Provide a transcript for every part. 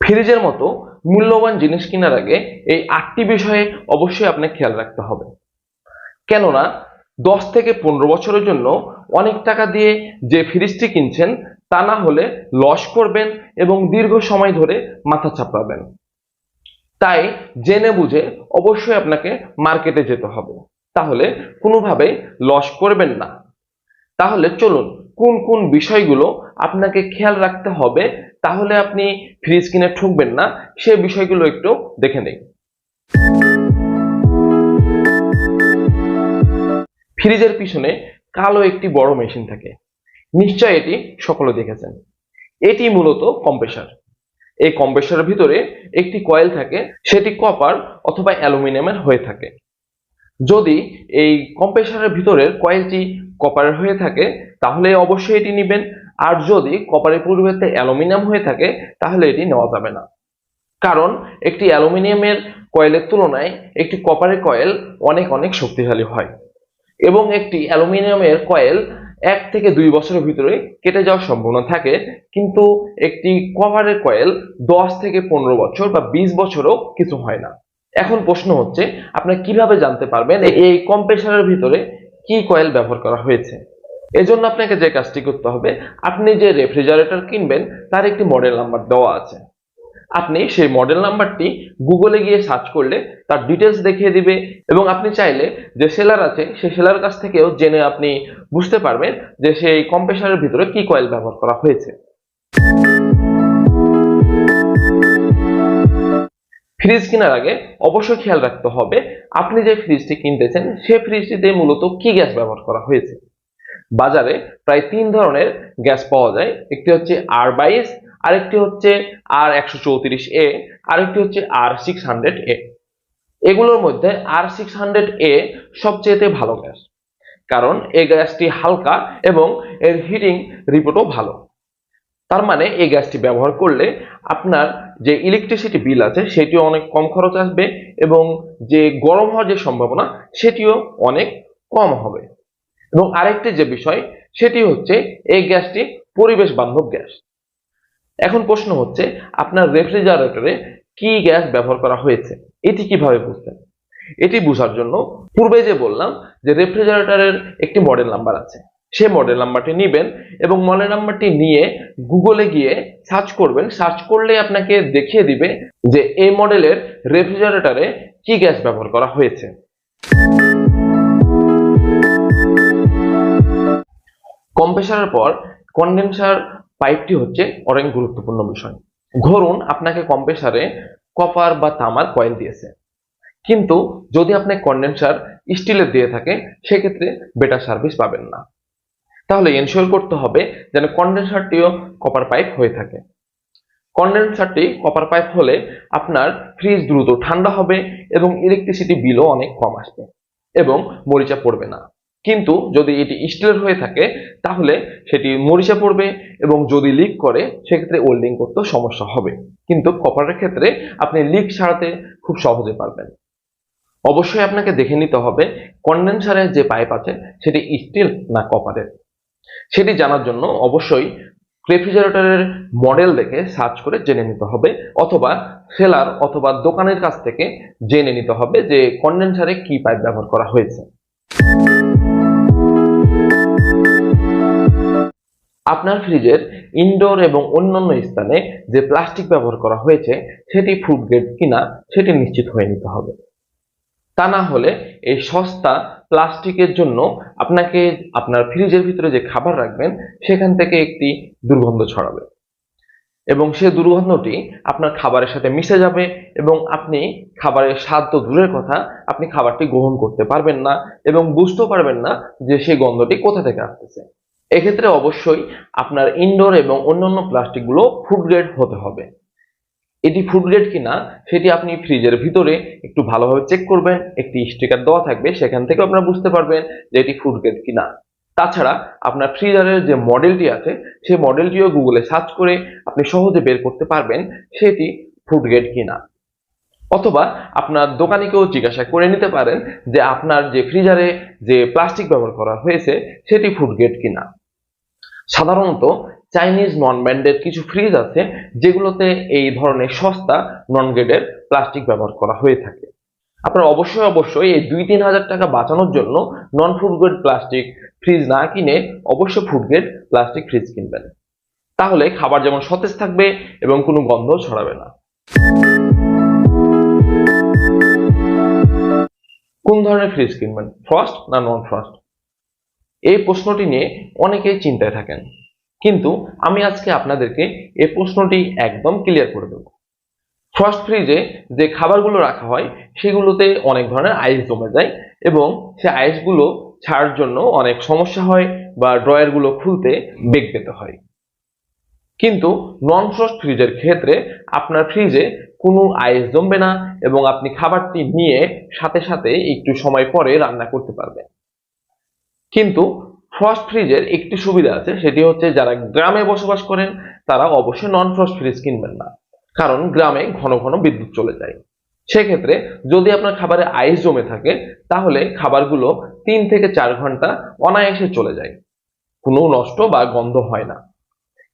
ফ্রিজের মতো মূল্যবান জিনিস কেনার আগে এই আটটি বিষয়ে অবশ্যই আপনাকে খেয়াল রাখতে হবে। কেননা, দশ থেকে পনেরো বছরের জন্য অনেক টাকা দিয়ে যে ফ্রিজটি কিনছেন, তা না হলে লস করবেন এবং দীর্ঘ সময় ধরে মাথা চাপড়াবেন। তাই জেনে বুঝে অবশ্যই আপনাকে মার্কেটে যেতে হবে। তাহলে কোনোভাবেই লস করবেন না। তাহলে চলুন, কোন কোন বিষয়গুলো আপনাকে খেয়াল রাখতে হবে তাহলে আপনি ফ্রিজ কিনে ঠকবেন না। সে বিষয়গুলো একটু দেখে নেই। ফ্রিজের পিছনে কালো একটি বড় মেশিন থাকে। নিশ্চয় এটি সকলে দেখেছেন। এটি মূলত কম্প্রেসার এই কম্প্রেসারের ভিতরে একটি কয়েল থাকে, সেটি কপার অথবা অ্যালুমিনিয়ামের হয়ে থাকে। যদি এই কম্প্রেসারের ভিতরের কয়েলটি কপারের হয়ে থাকে, তাহলে অবশ্যই এটি নেবেন। আর যদি কপারের পরিবর্তে অ্যালুমিনিয়াম হয়ে থাকে, তাহলে এটি নেওয়া যাবে না। কারণ একটি অ্যালুমিনিয়ামের কয়েলের তুলনায় একটি কপারের কয়েল অনেক অনেক শক্তিশালী হয় এবং একটি অ্যালুমিনিয়ামের কয়েল এক থেকে দুই বছরের ভিতরে কেটে যাওয়ার সম্ভাবনা থাকে, কিন্তু একটি কভারের কয়েল দশ থেকে পনেরো বছর বা বিশ বছরও কিছু হয় না। এখন প্রশ্ন হচ্ছে আপনি কীভাবে জানতে পারবেন এই কম্প্রেসারের ভিতরে কি কয়েল ব্যবহার করা হয়েছে? এজন্য আপনাকে যে কাজটি করতে হবে, আপনি যে রেফ্রিজারেটর কিনবেন, তার একটি মডেল নাম্বার দেওয়া আছে। আপনি সেই মডেল নাম্বারটি গুগলে গিয়ে সার্চ করলে তার ডিটেলস দেখিয়ে দিবে এবং আপনি চাইলে যে সেলার আছে, সেই সেলার কাছ থেকেও জেনে আপনি বুঝতে পারবেন যে সেই কম্প্রেসারের ভিতরে কি কয়েল ব্যবহার করা হয়েছে। ফ্রিজ কেনার আগে অবশ্যই খেয়াল রাখতে হবে, আপনি যে ফ্রিজটি কিনতেছেন সেই ফ্রিজটিতে মূলত কি গ্যাস ব্যবহার করা হয়েছে। বাজারে প্রায় তিন ধরনের গ্যাস পাওয়া যায়। একটি হচ্ছে আর বাইশ, আরেকটি হচ্ছে আর একশো চৌত্রিশ এ আরেকটি হচ্ছে আর সিক্স হান্ড্রেড এ এগুলোর মধ্যে আর সিক্স হান্ড্রেড এ সবচেয়ে ভালো গ্যাস। কারণ এই গ্যাসটি হালকা এবং এর হিটিং রিপোর্টও ভালো। তার মানে এই গ্যাসটি ব্যবহার করলে আপনার যে ইলেকট্রিসিটি বিল আছে, সেটিও অনেক কম খরচ আসবে এবং যে গরম হওয়ার যে সম্ভাবনা, সেটিও অনেক কম হবে। এবং আরেকটি যে বিষয়, সেটি হচ্ছে এই গ্যাসটি পরিবেশ বান্ধব গ্যাস। এখন প্রশ্ন হচ্ছে, আপনার রেফ্রিজারেটরে কি গ্যাস ব্যবহার করা হয়েছে? এটি কীভাবে বুঝবেন এটি বোঝার জন্য পূর্বে যে বললাম যে রেফ্রিজারেটরের একটি মডেল নাম্বার আছে। সে মডেল নাম্বারটি নেবেন এবং মডেল নাম্বারটি নিয়ে গুগলে গিয়ে সার্চ করবেন। সার্চ করলে আপনাকে দেখিয়ে দিবে যে এই মডেলের রেফ্রিজারেটরে কি গ্যাস ব্যবহার করা হয়েছে। কম্প্রেসারের পর কন্ডেন্সার পাইপটি হচ্ছে অনেক গুরুত্বপূর্ণ বিষয়। ধরুন আপনাকে কম্প্রেসারে কপার বা তামার কয়েল দিয়েছে। কিন্তু যদি আপনি কন্ডেন্সার স্টিলের দিয়ে থাকে, সেক্ষেত্রে বেটার সার্ভিস পাবেন না। তাহলে এনশিওর করতে হবে যেন কন্ডেন্সারটিও কপার পাইপ হয়ে থাকে। কন্ডেন্সারটি কপার পাইপ হলে আপনার ফ্রিজ দ্রুত ঠান্ডা হবে এবং ইলেকট্রিসিটি বিলও অনেক কম আসবে এবং মরিচা পড়বে না। কিন্তু যদি এটি স্টিলের হয়ে থাকে, তাহলে সেটি মরিচা পড়বে এবং যদি লিক করে, সেক্ষেত্রে ওয়েল্ডিং করতে সমস্যা হবে। কিন্তু কপারের ক্ষেত্রে আপনি লিক সারাতে খুব সহজে পারবেন। অবশ্যই আপনাকে দেখে নিতে হবে কন্ডেন্সারের যে পাইপ আছে, সেটি স্টিল না কপারের সেটি জানার জন্য অবশ্যই রেফ্রিজারেটরের মডেল দেখে সার্চ করে জেনে নিতে হবে, অথবা সেলার অথবা দোকানের কাছ থেকে জেনে নিতে হবে যে কন্ডেন্সারে কি পাইপ ব্যবহার করা হয়েছে। আপনার ফ্রিজের ইনডোর এবং অন্যান্য স্থানে যে প্লাস্টিক ব্যবহার করা হয়েছে, সেটি ফুড গ্রেড কিনা, সেটি নিশ্চিত হয়ে নিতে হবে। তা না হলে এই সস্তা প্লাস্টিকের জন্য আপনাকে আপনার ফ্রিজের ভিতরে যে খাবার রাখবেন, সেখান থেকে একটি দুর্গন্ধ ছড়াবে। এবং সে দুর্গন্ধটি আপনার খাবারের সাথে মিশে যাবে এবং আপনি খাবারের স্বাদ তো দূরের কথা, আপনি খাবারটি গ্রহণ করতে পারবেন না এবং বুঝতেও পারবেন না যে সেই গন্ধটি কোথা থেকে আসতেছে। এক্ষেত্রে অবশ্যই আপনার ইনডোর এবং অন্যান্য প্লাস্টিকগুলো ফুড গ্রেড হতে হবে। এটি ফুড গ্রেড কিনা, সেটি আপনি ফ্রিজের ভিতরে একটু ভালোভাবে চেক করবেন, একটি স্টিকার দেওয়া থাকবে, সেখান থেকে আপনারা বুঝতে পারবেন যে এটি ফুড গ্রেড কিনা। তাছাড়া আপনার ফ্রিজারের যে মডেলটি আছে, সেই মডেলটিও গুগলে সার্চ করে আপনি সহজে বের করতে পারবেন সেটি ফুড গ্রেড কিনা। অথবা আপনার দোকানিকেও জিজ্ঞাসা করে নিতে পারেন যে আপনার যে ফ্রিজারে যে প্লাস্টিক ব্যবহার করা হয়েছে, সেটি ফুড গ্রেড কিনা। সাধারণত চাইনিজ নন ব্র্যান্ডের কিছু ফ্রিজ আছে, যেগুলোতে এই ধরনের সস্তা নন গ্রেডের প্লাস্টিক ব্যবহার করা হয়ে থাকে। আপনারা অবশ্যই অবশ্যই এই দুই তিন হাজার টাকা বাঁচানোর জন্য non food grade plastic fridge না কিনে অবশ্যই ফুড গ্রেড প্লাস্টিক ফ্রিজ কিনবেন। তাহলে খাবার যেমন সতেজ থাকবে এবং কোনো গন্ধ ছড়াবে না। কোন ধরনের ফ্রিজ কিনবেন? ফ্রস্ট না নন ফ্রস্ট এই প্রশ্নটি নিয়ে অনেকেই চিন্তায় থাকেন। কিন্তু আমি আজকে আপনাদেরকে এই প্রশ্নটি একদম ক্লিয়ার করে দেব। ফ্রস্ট ফ্রিজে যে খাবারগুলো রাখা হয়, সেগুলোতে অনেক ধরনের আইস জমে যায় এবং সে আইসগুলো ছাড়ার জন্য অনেক সমস্যা হয় বা ড্রয়ারগুলো খুলতে বেগ পেতে হয়। কিন্তু নন ফ্রস্ট ফ্রিজের ক্ষেত্রে আপনার ফ্রিজে কোনো আইস জমবে না এবং আপনি খাবারটি নিয়ে সাথে সাথে একটু সময় পরে রান্না করতে পারবেন। কিন্তু ফ্রস্ট ফ্রিজের একটি সুবিধা আছে, সেটি হচ্ছে যারা গ্রামে বসবাস করেন, তারা অবশ্যই নন ফ্রস্ট ফ্রিজ কিনবেন না। কারণ গ্রামে ঘন ঘন বিদ্যুৎ চলে যায়। সেক্ষেত্রে যদি আপনার খাবারে আইস জমে থাকে, তাহলে খাবারগুলো তিন থেকে চার ঘণ্টা অনায়াসে চলে যায়। কোনো নষ্ট বা গন্ধ হয় না।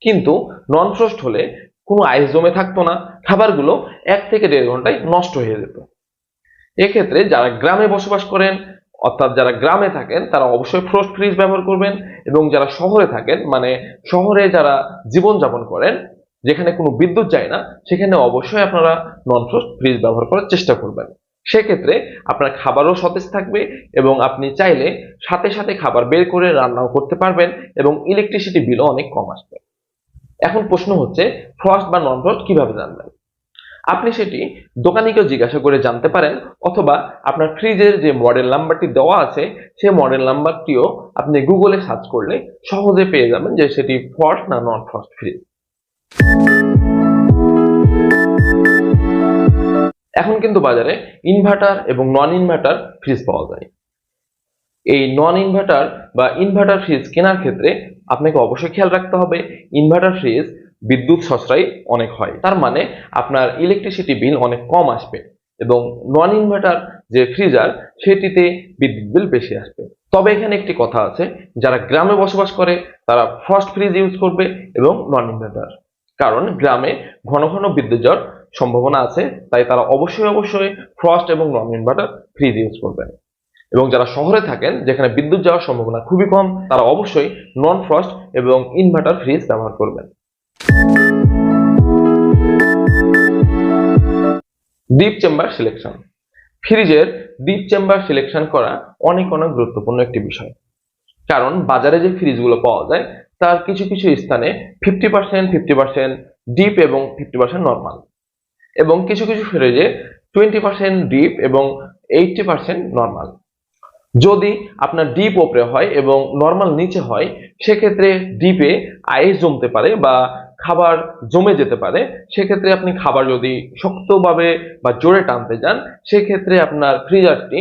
কিন্তু নন ফ্রস্ট হলে কোনো আইস জমে থাকতো না, খাবারগুলো এক থেকে দেড় ঘন্টায় নষ্ট হয়ে যেত। এক্ষেত্রে যারা গ্রামে বসবাস করেন অর্থাৎ যারা গ্রামে থাকেন, তারা অবশ্যই ফ্রস্ট ফ্রিজ ব্যবহার করবেন এবং যারা শহরে থাকেন মানে শহরে যারা জীবনযাপন করেন, যেখানে কোনো বিদ্যুৎ যায় না, সেখানে অবশ্যই আপনারা নন ফ্রস্ট ফ্রিজ ব্যবহার করার চেষ্টা করবেন। সেক্ষেত্রে আপনার খাবারও সতেজ থাকবে এবং আপনি চাইলে সাথে সাথে খাবার বের করে রান্নাও করতে পারবেন এবং ইলেকট্রিসিটি বিলও অনেক কম আসবে। এখন প্রশ্ন হচ্ছে ফ্রস্ট বা নন ফ্রস্ট কীভাবে জানবেন? আপনি সেটি দোকানিকেও জিজ্ঞাসা করে জানতে পারেন অথবা আপনার ফ্রিজের যে মডেল নাম্বারটি দেওয়া আছে, সেই মডেল নাম্বারটিও আপনি গুগলে সার্চ করলে সহজে পেয়ে যাবেন যে সেটি ফ্রস্ট না নন ফ্রস্ট ফ্রিজ এখন কিন্তু বাজারে ইনভার্টার এবং নন ইনভার্টার ফ্রিজ পাওয়া যায়। এই নন ইনভার্টার বা ইনভার্টার ফ্রিজ কেনার ক্ষেত্রে আপনাকে অবশ্যই খেয়াল রাখতে হবে। ইনভার্টার ফ্রিজ বিদ্যুৎ সাশ্রয়ী অনেক হয়। তার মানে আপনার ইলেকট্রিসিটি বিল অনেক কম আসবে এবং নন ইনভার্টার যে ফ্রিজার সেটিতে বিদ্যুৎ বিল বেশি আসবে। তবে এখানে একটি কথা আছে, যারা গ্রামে বসবাস করে তারা ফার্স্ট ফ্রিজ ইউজ করবে এবং নন ইনভার্টার কারণ গ্রামে ঘন ঘন বিদ্যুৎ যাওয়ার সম্ভাবনা আছে, তাই তারা অবশ্যই অবশ্যই ফ্রস্ট এবং নন ইনভার্টার ফ্রিজ ইউজ করবেন। এবং যারা শহরে থাকেন, যেখানে বিদ্যুৎ যাওয়ার সম্ভাবনা খুবই কম, তারা অবশ্যই নন ফ্রস্ট এবং ইনভার্টার ফ্রিজ ব্যবহার করবেন। ডিপ চেম্বার সিলেকশন ফ্রিজের ডিপ চেম্বার সিলেকশন করা অনেক অনেক গুরুত্বপূর্ণ একটি বিষয়। কারণ বাজারে যে ফ্রিজগুলো পাওয়া যায়, তার কিছু কিছু স্থানে fifty percent fifty percent deep এবং ফিফটি পার্সেন্ট নর্মাল এবং কিছু কিছু ফ্রিজে টোয়েন্টি পার্সেন্ট ডিপ এবং এইটটি পার্সেন্ট নর্মাল যদি আপনার ডিপ ওপরে হয় এবং নর্মাল নিচে হয়, সেক্ষেত্রে ডিপে আইস জমতে পারে বা খাবার জমে যেতে পারে, সেক্ষেত্রে আপনি খাবার যদি শক্তভাবে বা জোরে টানতে যান, সেক্ষেত্রে আপনার ফ্রিজারটি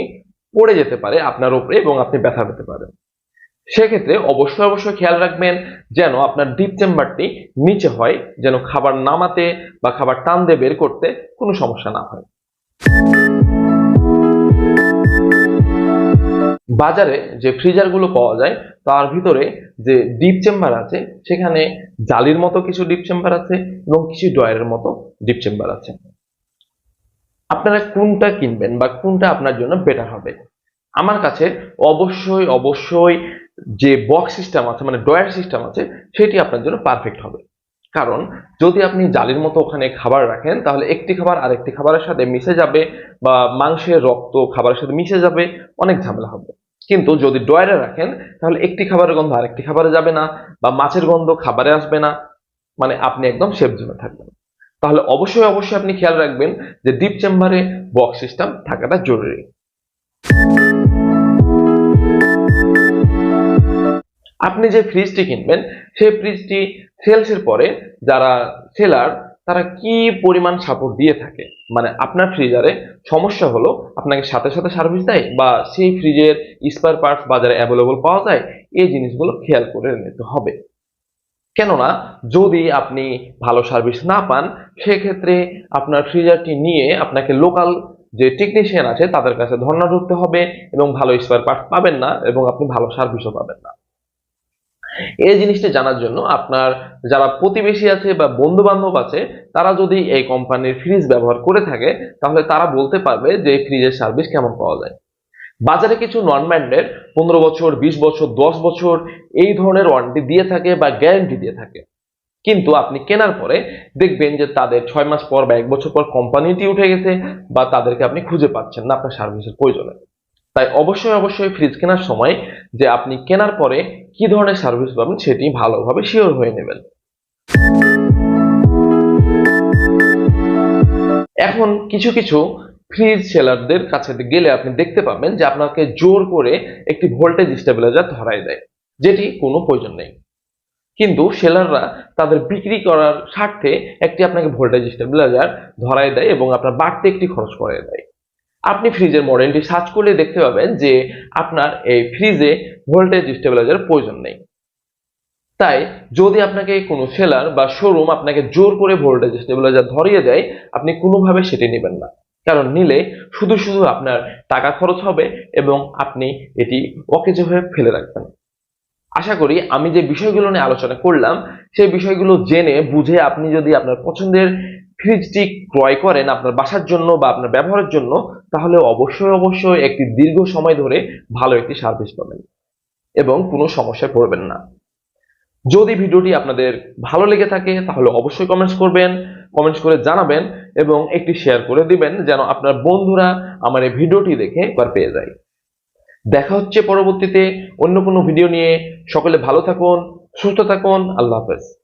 পড়ে যেতে পারে আপনার উপরে এবং আপনি ব্যথা পেতে পারেন। সেক্ষেত্রে অবশ্যই অবশ্যই খেয়াল রাখবেন যেন আপনার ডিপ চেম্বারটি নিচে হয়, যেন খাবার নামাতে বা খাবার টান দিয়ে বের করতে কোনো সমস্যা না হয়। বাজারে যে ফ্রিজারগুলো পাওয়া যায়, তার ভিতরে যে ডিপ চেম্বার আছে, সেখানে জালির মতো কিছু ডিপ চেম্বার আছে এবং কিছু ডয়ারের মতো ডিপ চেম্বার আছে। আপনারা কোনটা কিনবেন বা কোনটা আপনার জন্য বেটার হবে? আমার কাছে অবশ্যই অবশ্যই যে বক্স সিস্টেম আছে মানে ডয়ার সিস্টেম আছে, সেটি আপনার জন্য পারফেক্ট হবে। কারণ যদি আপনি জালির মতো ওখানে খাবার রাখেন, তাহলে একটি খাবার আরেকটি খাবারের সাথে মিশে যাবে বা মাংসের রক্ত খাবারের সাথে মিশে যাবে, অনেক ঝামেলা হবে। কিন্তু যদি ডয়ারে রাখেন, তাহলে একটি খাবারের গন্ধ আরেকটি খাবারে যাবে না বা মাছের গন্ধ খাবারে আসবে না। মানে আপনি একদম সেফ জোনে থাকবেন। তাহলে অবশ্যই অবশ্যই আপনি খেয়াল রাখবেন যে ডিপ চেম্বারে বক্স সিস্টেম থাকাটা জরুরি। আপনি যে ফ্রিজটি কিনবেন, সেই ফ্রিজটি সেলসের পরে যারা সেলার তারা কি পরিমাণ সাপোর্ট দিয়ে থাকে? মানে আপনার ফ্রিজারে সমস্যা হলো, আপনাকে সাথে সাথে সার্ভিস দেয় বা সেই ফ্রিজের স্পেয়ার পার্টস বাজারে অ্যাভেলেবল পাওয়া যায়, এই জিনিসগুলো খেয়াল করে নিতে হবে। কেননা, যদি আপনি ভালো সার্ভিস না পান, সেক্ষেত্রে আপনার ফ্রিজারটি নিয়ে আপনাকে লোকাল যে টেকনিশিয়ান আছে, তাদের কাছে ধর্ণা ধরতে হবে এবং ভালো স্পেয়ার পার্টস পাবেন না এবং আপনি ভালো সার্ভিসও পাবেন না। এই জিনিসটা জানার জন্য আপনার যারা প্রতিবেশী আছে বা বন্ধু বান্ধব আছে, তারা যদি এই কোম্পানির ফ্রিজ ব্যবহার করে থাকে, তাহলে তারা বলতে পারবে যে ফ্রিজের সার্ভিস কেমন পাওয়া যায়। বাজারে কিছু নন ব্র্যান্ডের পনেরো বছর, বিশ বছর, দশ বছর এই ধরনের ওয়ারেন্টি দিয়ে থাকে বা গ্যারেন্টি দিয়ে থাকে। কিন্তু আপনি কেনার পরে দেখবেন যে তাদের ছয় মাস পর বা এক বছর পর কোম্পানিটি উঠে গেছে বা তাদেরকে আপনি খুঁজে পাচ্ছেন না আপনার সার্ভিসের প্রয়োজনে। তাই অবশ্যই অবশ্যই ফ্রিজ কেনার সময় যে আপনি কেনার পরে কি ধরনের সার্ভিস পাবেন সেটি ভালোভাবে শিওর হয়ে নেবেন। এখন কিছু কিছু ফ্রিজ সেলারদের কাছে গেলে আপনি দেখতে পাবেন যে আপনাকে জোর করে একটি ভোল্টেজ স্টেবিলাইজার ধরাই দেয়, যেটি কোনো প্রয়োজন নেই। কিন্তু সেলাররা তাদের বিক্রি করার স্বার্থে একটি আপনাকে ভোল্টেজ স্টেবিলাইজার ধরাই দেয় এবং আপনার বাড়তি একটি খরচ করে দেয়। আপনি ফ্রিজের মডেলটি সার্চ করলে দেখতে পাবেন যে আপনার এই ফ্রিজে ভোল্টেজ স্টেবিলাইজার প্রয়োজন নেই। তাই যদি আপনাকে কোনো সেলার বা শোরুম আপনাকে জোর করে ভোল্টেজ স্টেবিলাইজার ধরিয়ে দেয়, আপনি কোনোভাবে সেটি নেবেন না। কারণ নিলে শুধু শুধু আপনার টাকা খরচ হবে এবং আপনি এটি অকেজ হয়ে ফেলে রাখবেন। আশা করি আমি যে বিষয়গুলো নিয়ে আলোচনা করলাম, সেই বিষয়গুলো জেনে বুঝে আপনি যদি আপনার পছন্দের ফ্রিজটি ক্রয় করেন আপনার বাসার জন্য বা আপনার ব্যবহারের জন্য তাহলে অবশ্যই অবশ্যই একটি দীর্ঘ সময় ধরে ভালো একটি সার্ভিস পাবেন এবং কোনো সমস্যায় পড়বেন না। যদি ভিডিওটি আপনাদের ভালো লেগে থাকে, তাহলে অবশ্যই কমেন্টস করবেন কমেন্টস করে জানাবেন এবং একটি শেয়ার করে দিবেন যেন আপনার বন্ধুরা আমার এই ভিডিওটি দেখে একবার পেয়ে যায়। দেখা হচ্ছে পরবর্তীতে অন্য কোনো ভিডিও নিয়ে। সকলে ভালো থাকুন, সুস্থ থাকুন, আল্লাহ হাফেজ।